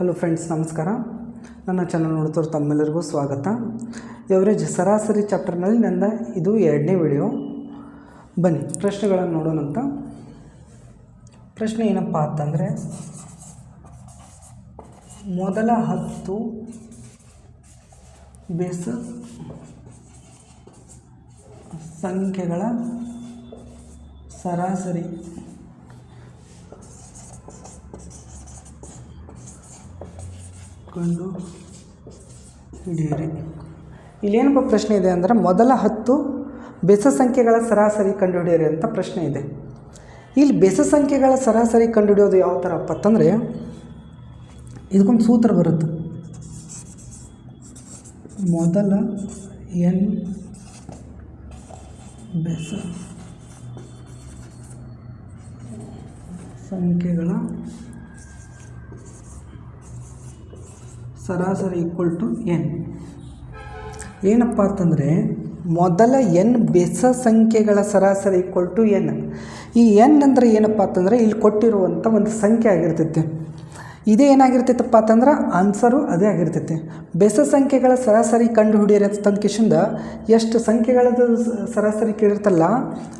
Hello friends ನಮಸ್ಕಾರ. ನನ್ನ channel ನೋಡ್ತವ್ರು ತಮ್ಮೆಲ್ಲರಿಗೂ ಸ್ವಾಗತ. ಎವರೇಜ್ ಸರಾಸರಿ ಚಾಪ್ಟರ್ನಲ್ಲಿ ನನ್ನ ಇದು ಎರಡನೇ ವಿಡಿಯೋ ಬನ್ನಿ, ಪ್ರಶ್ನೆಗಳನ್ನು ನೋಡೋಣಂತ ಪ್ರಶ್ನೆ ಏನಪ್ಪ ಅಂತಂದರೆ, ಮೊದಲ ಹತ್ತು ಬೇಸ ಸಂಖ್ಯೆಗಳ ಸರಾಸರಿ ಕಂಡು ಹಿಡಿಯಿರಿ. ಇಲ್ಲೇನಪ್ಪ ಪ್ರಶ್ನೆ ಇದೆ ಅಂದರೆ ಮೊದಲ ಹತ್ತು ಬೆಸ ಸಂಖ್ಯೆಗಳ ಸರಾಸರಿ ಕಂಡುಹಿಡಿಯಿರಿ ಅಂತ ಪ್ರಶ್ನೆ ಇದೆ. ಇಲ್ಲಿ ಬೆಸ ಸಂಖ್ಯೆಗಳ ಸರಾಸರಿ ಕಂಡುಹಿಡಿಯೋದು ಯಾವ ಥರಪ್ಪ ಅಂತಂದರೆ ಇದಕ್ಕೊಂದು ಸೂತ್ರ ಬರುತ್ತೆ. ಮೊದಲ ಎನ್ ಬೆಸ ಸಂಖ್ಯೆಗಳ ಸರಾಸರಿ ಈಕ್ವಲ್ ಟು ಎನ್ ಏನಪ್ಪ ಅಂತಂದರೆ, ಮೊದಲ ಎನ್ ಬೆಸ ಸಂಖ್ಯೆಗಳ ಸರಾಸರಿ ಈಕ್ವಲ್ ಟು ಎನ್ ಈ ಎನ್ ಅಂದರೆ ಏನಪ್ಪ ಅಂತಂದರೆ, ಇಲ್ಲಿ ಕೊಟ್ಟಿರುವಂಥ ಒಂದು ಸಂಖ್ಯೆ ಆಗಿರ್ತೈತೆ. ಇದೇ ಏನಾಗಿರ್ತೈತಪ್ಪ ಅಂತಂದ್ರೆ ಆನ್ಸರು ಅದೇ ಆಗಿರ್ತೈತೆ. ಬೆಸ ಸಂಖ್ಯೆಗಳ ಸರಾಸರಿ ಕಂಡು ಹಿಡಿಯಿರಿ ಎಷ್ಟು ಸಂಖ್ಯೆಗಳದ್ದು ಸರಾಸರಿ ಕೇಳಿರ್ತಲ್ಲ,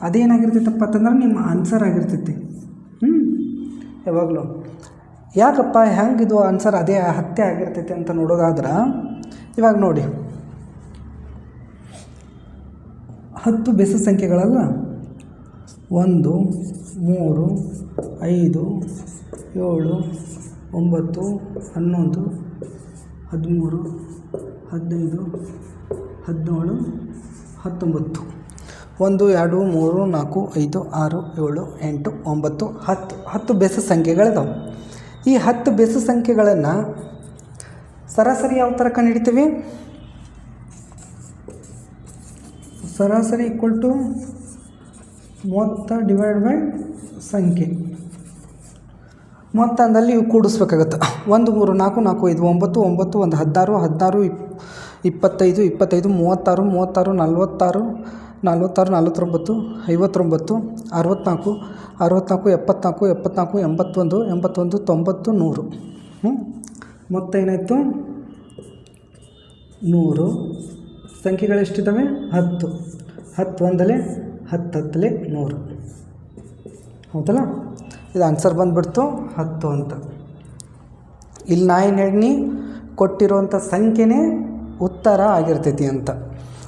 ಅದೇನಾಗಿರ್ತೈತಪ್ಪ ಅಂತಂದ್ರೆ, ನಿಮ್ಮ ಆನ್ಸರ್ ಆಗಿರ್ತೈತಿ. ಹ್ಞೂ ಯಾವಾಗಲೂ. ಯಾಕಪ್ಪ ಹೆಂಗಿದು ಆನ್ಸರ್ ಅದೇ ಹತ್ಯೆ ಆಗಿರ್ತೈತೆ ಅಂತ ನೋಡೋದಾದ್ರೆ, ಇವಾಗ ನೋಡಿ. ಹತ್ತು ಬೆಸ ಸಂಖ್ಯೆಗಳಲ್ಲ? ಒಂದು, ಮೂರು, ಐದು, ಏಳು, ಒಂಬತ್ತು, ಹನ್ನೊಂದು, ಹದಿಮೂರು, ಹದಿನೈದು, ಹದಿನೇಳು, ಹತ್ತೊಂಬತ್ತು. ಒಂದು, ಎರಡು, ಮೂರು, ನಾಲ್ಕು, ಐದು, ಆರು, ಏಳು, ಎಂಟು, ಒಂಬತ್ತು, ಹತ್ತು. ಹತ್ತು ಬೆಸ ಸಂಖ್ಯೆಗಳಿದಾವೆ. ಈ ಹತ್ತು ಬೆಸು ಸಂಖ್ಯೆಗಳನ್ನು ಸರಾಸರಿ ಯಾವ ಥರ ಕಂಡುಹಿಡಿತೀವಿ? ಸರಾಸರಿ ಈಕ್ವಲ್ ಟು ಮೊತ್ತ ಡಿವೈಡ್ ಬೈ ಸಂಖ್ಯೆ. ಮೊತ್ತ ಅಂದಲ್ಲಿ ಇವು ಕೂಡಿಸ್ಬೇಕಾಗತ್ತೆ. ಒಂದು, ಮೂರು, ನಾಲ್ಕು ನಾಲ್ಕು, ಐದು, ಒಂಬತ್ತು ಒಂಬತ್ತು, ಒಂದು ಹದಿನಾರು ಹದಿನಾರು, ಇಪ್, ಇಪ್ಪತ್ತೈದು ಇಪ್ಪತ್ತೈದು, ಮೂವತ್ತಾರು ಮೂವತ್ತಾರು, ನಲ್ವತ್ತಾರು ನಲ್ವತ್ತಾರು, ನಲ್ವತ್ತೊಂಬತ್ತು, ಐವತ್ತೊಂಬತ್ತು ಅರವತ್ತ್ನಾಲ್ಕು ಅರವತ್ತ್ನಾಲ್ಕು ಎಪ್ಪತ್ನಾಲ್ಕು ಎಪ್ಪತ್ನಾಲ್ಕು, ಎಂಬತ್ತೊಂದು ಎಂಬತ್ತೊಂದು, ತೊಂಬತ್ತು, ನೂರು. ಮೊತ್ತ ಏನಾಯಿತು ನೂರು. ಸಂಖ್ಯೆಗಳು ಎಷ್ಟಿದ್ದಾವೆ ಹತ್ತು. ಹತ್ತು ಒಂದಲೆ, ಹತ್ತು ಹತ್ತಲೆ ನೂರು. ಹೌದಲ್ಲ? ಇದು ಆನ್ಸರ್ ಬಂದುಬಿಡ್ತು, ಹತ್ತು ಅಂತ. ಇಲ್ಲಿ ನಾ ಏನು ಕೊಟ್ಟಿರುವಂಥ ಸಂಖ್ಯೆನೇ ಉತ್ತರ ಆಗಿರ್ತೈತಿ ಅಂತ.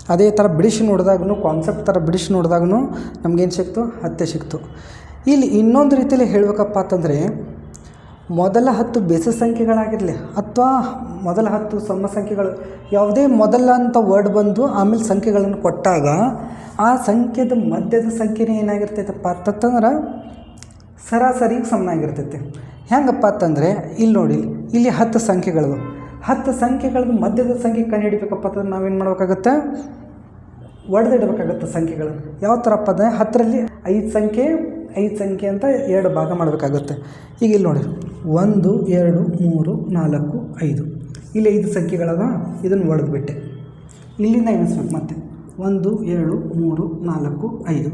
ಅದೇ ಥರ ಬಿಡಿಸಿ ನೋಡಿದಾಗೂ ಕಾನ್ಸೆಪ್ಟ್ ಥರ ಬಿಡಿಸಿ ನೋಡಿದಾಗೂ ನಮಗೇನು ಸಿಕ್ತು? ಹತ್ತೆ ಸಿಕ್ತು. ಇಲ್ಲಿ ಇನ್ನೊಂದು ರೀತಿಯಲ್ಲಿ ಹೇಳಬೇಕಪ್ಪ ಅಂತಂದರೆ, ಮೊದಲ ಹತ್ತು ಬೆಸ ಸಂಖ್ಯೆಗಳಾಗಿರಲಿ ಅಥವಾ ಮೊದಲ ಹತ್ತು ಸಮ ಸಂಖ್ಯೆಗಳು, ಯಾವುದೇ ಮೊದಲ ಅಂತ ವರ್ಡ್ ಬಂದು ಆಮೇಲೆ ಸಂಖ್ಯೆಗಳನ್ನು ಕೊಟ್ಟಾಗ ಆ ಸಂಖ್ಯೆದ ಮಧ್ಯದ ಸಂಖ್ಯೆನೇ ಏನಾಗಿರ್ತೈತಪ್ಪ ಅಂತಂದ್ರೆ ಸರಾಸರಿಗೆ ಸಮನಾಗಿರ್ತೈತೆ. ಹೆಂಗಪ್ಪ ಅಂತಂದರೆ, ಇಲ್ಲಿ ನೋಡಿ, ಇಲ್ಲಿ ಹತ್ತು ಸಂಖ್ಯೆಗಳು. ಹತ್ತು ಸಂಖ್ಯೆಗಳದ್ದು ಮಧ್ಯದ ಸಂಖ್ಯೆ ಕಂಡು ಹಿಡಿಬೇಕಪ್ಪ ಅಂತಂದ್ರೆ ನಾವೇನು ಮಾಡಬೇಕಾಗತ್ತೆ? ಒಡೆದಿಡಬೇಕಾಗತ್ತೆ ಸಂಖ್ಯೆಗಳನ್ನು. ಯಾವ ಥರಪ್ಪ ಅಂದರೆ ಹತ್ತರಲ್ಲಿ ಐದು ಸಂಖ್ಯೆ ಐದು ಸಂಖ್ಯೆ ಅಂತ ಎರಡು ಭಾಗ ಮಾಡಬೇಕಾಗುತ್ತೆ. ಈಗ ಇಲ್ಲಿ ನೋಡಿ, ಒಂದು, ಎರಡು, ಮೂರು, ನಾಲ್ಕು, ಐದು. ಇಲ್ಲಿ ಐದು ಸಂಖ್ಯೆಗಳದ ಇದನ್ನು ಒಡೆದ್ಬಿಟ್ಟೆ. ಇಲ್ಲಿಂದ ಎಣಿಸ್ಬೇಕು ಮತ್ತೆ? ಒಂದು, ಎರಡು, ಮೂರು, ನಾಲ್ಕು, ಐದು.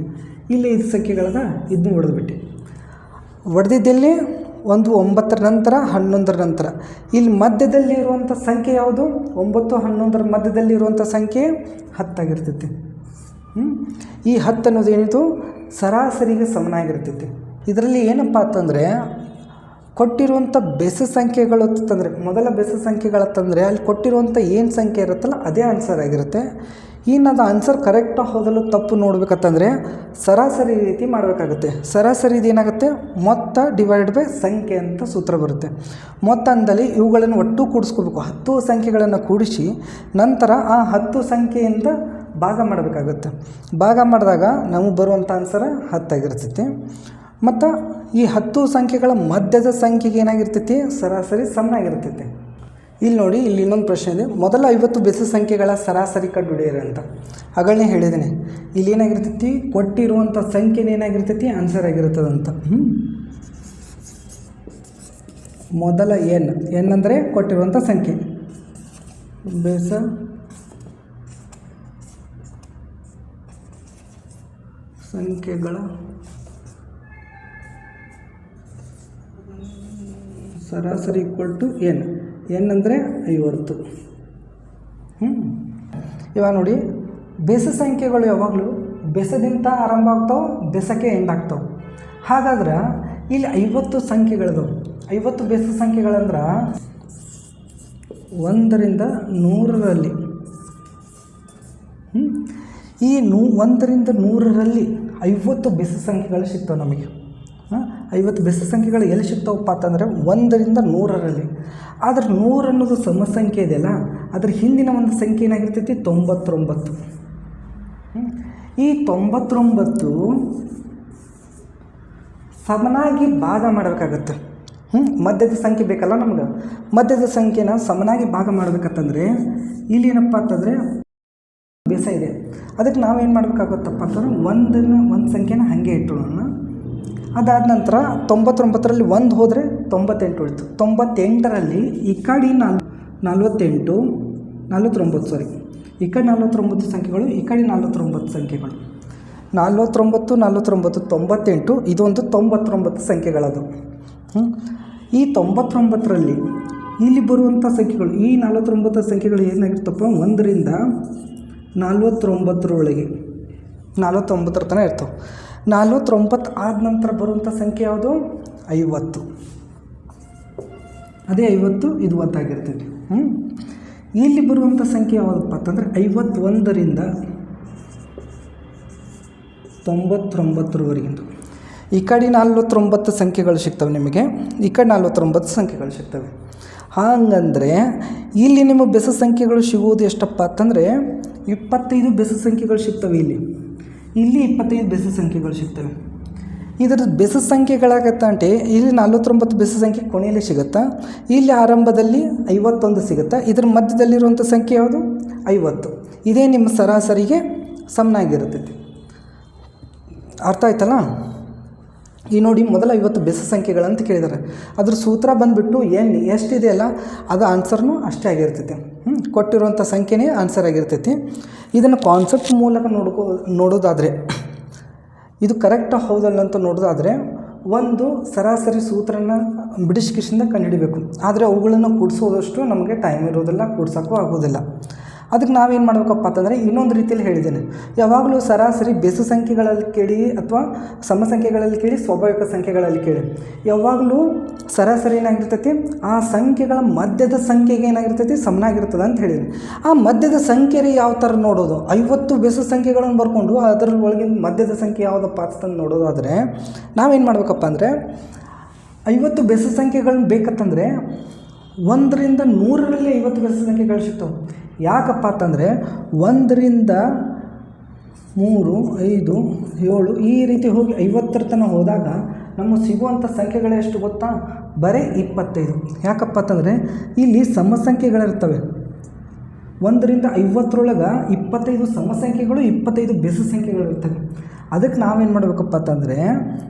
ಇಲ್ಲಿ ಐದು ಸಂಖ್ಯೆಗಳದ ಇದನ್ನು ಒಡೆದ್ಬಿಟ್ಟೆ. ಒಡೆದಿದ್ದಲ್ಲಿ? ಒಂದು ಒಂಬತ್ತರ ನಂತರ ಹನ್ನೊಂದರ ನಂತರ. ಇಲ್ಲಿ ಮಧ್ಯದಲ್ಲಿ ಇರುವಂಥ ಸಂಖ್ಯೆ ಯಾವುದು? ಒಂಬತ್ತು, ಹನ್ನೊಂದರ ಮಧ್ಯದಲ್ಲಿ ಇರುವಂಥ ಸಂಖ್ಯೆ ಹತ್ತಾಗಿರ್ತೈತಿ? ಈ ಹತ್ತು ಅನ್ನೋದು ಏನಿತ್ತು? ಸರಾಸರಿಗೆ ಸಮನಾಗಿರ್ತೈತಿ. ಇದರಲ್ಲಿ ಏನಪ್ಪ ಅಂತಂದರೆ ಕೊಟ್ಟಿರುವಂಥ ಬೆಸ ಸಂಖ್ಯೆಗಳು ಅಂತಂದರೆ, ಮೊದಲ ಬೆಸ ಸಂಖ್ಯೆಗಳತ್ತಂದರೆ, ಅಲ್ಲಿ ಕೊಟ್ಟಿರುವಂಥ ಏನು ಸಂಖ್ಯೆ ಇರುತ್ತಲ್ಲ, ಅದೇ ಆನ್ಸರ್ ಆಗಿರುತ್ತೆ. ಇನ್ನು ಆನ್ಸರ್ ಕರೆಕ್ಟ್ ಹೋದಲು ತಪ್ಪು ನೋಡ್ಬೇಕಂತಂದರೆ ಸರಾಸರಿ ರೀತಿ ಮಾಡಬೇಕಾಗುತ್ತೆ. ಸರಾಸರಿ ಏನಾಗುತ್ತೆ? ಮೊತ್ತ ಡಿವೈಡ್ ಬೈ ಸಂಖ್ಯೆ ಅಂತ ಸೂತ್ರ ಬರುತ್ತೆ. ಮೊತ್ತ ಅಂದಲ್ಲಿ ಇವುಗಳನ್ನು ಒಟ್ಟು ಕೂಡಿಸ್ಕೋಬೇಕು. ಹತ್ತು ಸಂಖ್ಯೆಗಳನ್ನು ಕೂಡಿಸಿ ನಂತರ ಆ ಹತ್ತು ಸಂಖ್ಯೆಯಿಂದ ಭಾಗ ಮಾಡಬೇಕಾಗುತ್ತೆ. ಭಾಗ ಮಾಡಿದಾಗ ನಮಗೆ ಬರುವಂಥ ಆನ್ಸರ ಹತ್ತಾಗಿರ್ತೈತಿ. ಮತ್ತು ಈ ಹತ್ತು ಸಂಖ್ಯೆಗಳ ಮಧ್ಯದ ಸಂಖ್ಯೆಗೆ ಏನಾಗಿರ್ತೈತಿ? ಸರಾಸರಿ ಸಮನಾಗಿರ್ತೈತಿ ಇಲ್ಲಿ ನೋಡಿ, ಇಲ್ಲಿ ಇನ್ನೊಂದು ಪ್ರಶ್ನೆ ಇದೆ. ಮೊದಲ ಐವತ್ತು ಬೆಸ ಸಂಖ್ಯೆಗಳ ಸರಾಸರಿ ಕಂಡು ಹಿಡಿಯಿರಿ ಅಂತ. ಅಗಳನ್ನೇ ಹೇಳಿದ್ದೀನಿ. ಇಲ್ಲಿ ಏನಾಗಿರ್ತೈತಿ? ಕೊಟ್ಟಿರುವಂಥ ಸಂಖ್ಯೆನೇ ಏನಾಗಿರ್ತೈತಿ? ಆನ್ಸರ್ ಆಗಿರ್ತದಂತ ಹ್ಞೂ ಮೊದಲ ಎನ್. ಎನ್ ಅಂದರೆ ಕೊಟ್ಟಿರುವಂಥ ಸಂಖ್ಯೆ. ಬೆಸ ಸಂಖ್ಯೆಗಳ ಸರಾಸರಿ ಕೊಟ್ಟು ಎನ್. ಎನ್ ಅಂದರೆ ಐವತ್ತು. ಹ್ಞೂ ಇವಾಗ ನೋಡಿ, ಬೆಸ ಸಂಖ್ಯೆಗಳು ಯಾವಾಗಲೂ ಬೆಸದಿಂದ ಆರಂಭ ಆಗ್ತಾವೆ, ಬೆಸಕ್ಕೆ ಎಂಡ್ ಆಗ್ತಾವೆ. ಹಾಗಾದ್ರೆ ಇಲ್ಲಿ ಐವತ್ತು ಸಂಖ್ಯೆಗಳದವು. ಐವತ್ತು ಬೆಸ ಸಂಖ್ಯೆಗಳಂದ್ರೆ ಒಂದರಿಂದ ನೂರರಲ್ಲಿ? ಈ ನೂ, ಒಂದರಿಂದ ನೂರರಲ್ಲಿ ಐವತ್ತು ಬೆಸ ಸಂಖ್ಯೆಗಳು ಸಿಗ್ತವೆ ನಮಗೆ. ಐವತ್ತು ಬೆಸ ಸಂಖ್ಯೆಗಳು ಎಲ್ಲಿ ಸಿಗ್ತಾವಪ್ಪ ಅಂತಂದರೆ ಒಂದರಿಂದ ನೂರರಲ್ಲಿ. ಆದರೆ ನೂರು ಅನ್ನೋದು ಸಮ ಸಂಖ್ಯೆ ಇದೆಯಲ್ಲ ಅದ್ರ ಹಿಂದಿನ ಒಂದು ಸಂಖ್ಯೆ ಏನಾಗಿರ್ತೈತಿ? ತೊಂಬತ್ತೊಂಬತ್ತು. ಈ ತೊಂಬತ್ತೊಂಬತ್ತು ಸಮನಾಗಿ ಭಾಗ ಮಾಡಬೇಕಾಗತ್ತೆ. ಹ್ಞೂ ಮಧ್ಯದ ಸಂಖ್ಯೆ ಬೇಕಲ್ಲ ನಮ್ಗೆ? ಮಧ್ಯದ ಸಂಖ್ಯೆನ ಸಮನಾಗಿ ಭಾಗ ಮಾಡಬೇಕಂತಂದರೆ ಇಲ್ಲಿ ಏನಪ್ಪ ಅಂತಂದರೆ ಬೇಸ ಇದೆ. ಅದಕ್ಕೆ ನಾವೇನು ಮಾಡಬೇಕಾಗುತ್ತಪ್ಪ ಅಂತಂದ್ರೆ ಒಂದನ್ನು, ಒಂದು ಸಂಖ್ಯೆನ ಹಾಗೆ ಇಟ್ಟೋಣ ಅದಾದ ನಂತರ ತೊಂಬತ್ತೊಂಬತ್ತರಲ್ಲಿ ಒಂದು ಹೋದರೆ ತೊಂಬತ್ತೆಂಟು ಉಳಿತು. ತೊಂಬತ್ತೆಂಟರಲ್ಲಿ ಈ ಕಡೆ ನಾಲ್, ನಲ್ವತ್ತೆಂಟು, ನಲ್ವತ್ತೊಂಬತ್ತು ಸಾರಿ ಈ ಕಡೆ ನಲ್ವತ್ತೊಂಬತ್ತು ಸಂಖ್ಯೆಗಳು, ಈ ಕಡೆ ನಲ್ವತ್ತೊಂಬತ್ತು ಸಂಖ್ಯೆಗಳು. ನಲ್ವತ್ತೊಂಬತ್ತು ನಲ್ವತ್ತೊಂಬತ್ತು, ತೊಂಬತ್ತೆಂಟು, ಇದೊಂದು ತೊಂಬತ್ತೊಂಬತ್ತು ಸಂಖ್ಯೆಗಳದು. ಈ ತೊಂಬತ್ತೊಂಬತ್ತರಲ್ಲಿ ಇಲ್ಲಿ ಬರುವಂಥ ಸಂಖ್ಯೆಗಳು, ಈ ನಲ್ವತ್ತೊಂಬತ್ತು ಸಂಖ್ಯೆಗಳು ಏನಾಗಿರ್ತಪ್ಪ? ಒಂದರಿಂದ ನಲ್ವತ್ತೊಂಬತ್ತರೊಳಗೆ. ನಲ್ವತ್ತೊಂಬತ್ತರ ತನಕ ಇರ್ತವೆ. ನಲ್ವತ್ತೊಂಬತ್ತು ಆದ ನಂತರ ಬರುವಂಥ ಸಂಖ್ಯೆ ಯಾವುದು? ಐವತ್ತು. ಅದೇ ಐವತ್ತು, ಇದು ಒತ್ತಾಗಿರ್ತದೆ. ಹ್ಞೂ ಇಲ್ಲಿ ಬರುವಂಥ ಸಂಖ್ಯೆ ಯಾವುದಪ್ಪ ಅಂತಂದರೆ ಐವತ್ತೊಂದರಿಂದ ತೊಂಬತ್ತೊಂಬತ್ತರವರೆಗಿಂದು. ಈ ಕಡೆ ನಲ್ವತ್ತೊಂಬತ್ತು ಸಂಖ್ಯೆಗಳು ಸಿಗ್ತವೆ ನಿಮಗೆ. ಈ ಕಡೆ ನಲ್ವತ್ತೊಂಬತ್ತು ಸಂಖ್ಯೆಗಳು ಸಿಗ್ತವೆ. ಹಾಗಂದರೆ ಇಲ್ಲಿ ನಿಮಗೆ ಬೆಸ ಸಂಖ್ಯೆಗಳು ಸಿಗುವುದು ಎಷ್ಟಪ್ಪ ಅಂತಂದರೆ ಇಪ್ಪತ್ತೈದು ಬೆಸ ಸಂಖ್ಯೆಗಳು ಸಿಗ್ತವೆ ಇಲ್ಲಿ. ಇಲ್ಲಿ ಇಪ್ಪತ್ತೈದು ಬೆಸ ಸಂಖ್ಯೆಗಳು ಸಿಗ್ತವೆ. ಇದರ ಬೆಸ ಅಂಟೆ, ಇಲ್ಲಿ ನಲ್ವತ್ತೊಂಬತ್ತು ಬೆಸ ಸಂಖ್ಯೆ ಕೊನೆಯಲ್ಲಿ ಸಿಗುತ್ತಾ? ಇಲ್ಲಿ ಆರಂಭದಲ್ಲಿ ಐವತ್ತೊಂದು ಸಿಗುತ್ತಾ? ಇದರ ಮಧ್ಯದಲ್ಲಿರುವಂಥ ಸಂಖ್ಯೆ ಯಾವುದು? ಐವತ್ತು. ಇದೇ ನಿಮ್ಮ ಸರಾಸರಿಗೆ ಸಮನಾಗಿರುತ್ತೈತಿ ಅರ್ಥ ಆಯ್ತಲ್ಲ? ಈ ನೋಡಿ ಮೊದಲ ಐವತ್ತು ಬೆಸ ಸಂಖ್ಯೆಗಳಂತ ಕೇಳಿದ್ದಾರೆ. ಅದ್ರ ಸೂತ್ರ ಬಂದುಬಿಟ್ಟು ಏನು, ಎಷ್ಟಿದೆಯಲ್ಲ, ಅದು ಆನ್ಸರ್ನು ಅಷ್ಟೇ ಆಗಿರ್ತೈತಿ. ಹ್ಞೂ ಕೊಟ್ಟಿರುವಂಥ ಸಂಖ್ಯೆನೇ ಆನ್ಸರ್ ಆಗಿರ್ತೈತಿ. ಇದನ್ನು ಕಾನ್ಸೆಪ್ಟ್ ಮೂಲಕ ನೋಡ್ಕೋ, ನೋಡೋದಾದರೆ, ಇದು ಕರೆಕ್ಟ್ ಹೌದಲ್ಲ ಅಂತ ನೋಡೋದಾದರೆ, ಒಂದು ಸರಾಸರಿ ಸೂತ್ರನ ಬಿಡಿಸ್ಕಿಸಿಂದ ಕಂಡುಹಿಡಿಬೇಕು. ಆದರೆ ಅವುಗಳನ್ನು ಕೂಡಿಸೋದಷ್ಟು ನಮಗೆ ಟೈಮ್ ಇರೋದಿಲ್ಲ, ಕೂಡ್ಸೋಕ್ಕೂ ಆಗೋದಿಲ್ಲ. ಅದಕ್ಕೆ ನಾವೇನು ಮಾಡಬೇಕಪ್ಪ ಅಂತಂದರೆ ಇನ್ನೊಂದು ರೀತಿಯಲ್ಲಿ ಹೇಳಿದ್ದೇನೆ. ಯಾವಾಗಲೂ ಸರಾಸರಿ ಬೆಸು ಸಂಖ್ಯೆಗಳಲ್ಲಿ ಕೇಳಿ ಅಥವಾ ಸಮ ಸಂಖ್ಯೆಗಳಲ್ಲಿ ಕೇಳಿ, ಸ್ವಾಭಾವಿಕ ಸಂಖ್ಯೆಗಳಲ್ಲಿ ಕೇಳಿ. ಯಾವಾಗಲೂ ಸರಾಸರಿ ಏನಾಗಿರ್ತೈತಿ? ಆ ಸಂಖ್ಯೆಗಳ ಮಧ್ಯದ ಸಂಖ್ಯೆಗೆ ಏನಾಗಿರ್ತೈತಿ? ಸಮನಾಗಿರ್ತದೆ ಅಂತ ಹೇಳಿದ್ದೀನಿ. ಆ ಮಧ್ಯದ ಸಂಖ್ಯೆ ಯಾವ ಥರ ನೋಡೋದು? ಐವತ್ತು ಬೆಸು ಸಂಖ್ಯೆಗಳನ್ನು ಬರ್ಕೊಂಡು ಅದರ ಒಳಗಿನ ಮಧ್ಯದ ಸಂಖ್ಯೆ ಯಾವುದಪ್ಪ ಅಂತಂದು ನೋಡೋದಾದರೆ, ನಾವೇನು ಮಾಡಬೇಕಪ್ಪ ಅಂದರೆ, ಐವತ್ತು ಬೆಸು ಸಂಖ್ಯೆಗಳನ್ನ ಬೇಕಂತಂದರೆ ಒಂದರಿಂದ ನೂರರಲ್ಲಿ ಐವತ್ತು ಬೆಸು ಸಂಖ್ಯೆಗಳು ಸಿಗ್ತವೆ. ಯಾಕಪ್ಪ ಅಂತಂದರೆ ಒಂದರಿಂದ ಮೂರು, ಐದು, ಏಳು ಈ ರೀತಿ ಹೋಗಿ ಐವತ್ತರ ತನಕ ಹೋದಾಗ ನಮಗೆ ಸಿಗುವಂಥ ಸಂಖ್ಯೆಗಳೆಷ್ಟು ಗೊತ್ತಾ? ಬರೀ ಇಪ್ಪತ್ತೈದು. ಯಾಕಪ್ಪ ಅಂತಂದರೆ ಇಲ್ಲಿ ಸಮ ಸಂಖ್ಯೆಗಳಿರ್ತವೆ ಒಂದರಿಂದ ಐವತ್ತರೊಳಗೆ ಇಪ್ಪತ್ತೈದು ಸಮ ಸಂಖ್ಯೆಗಳು ಇಪ್ಪತ್ತೈದು ಬೆಸ ಸಂಖ್ಯೆಗಳು ಇರ್ತವೆ. ಅದಕ್ಕೆ ನಾವೇನು ಮಾಡಬೇಕಪ್ಪ ಅಂತಂದರೆ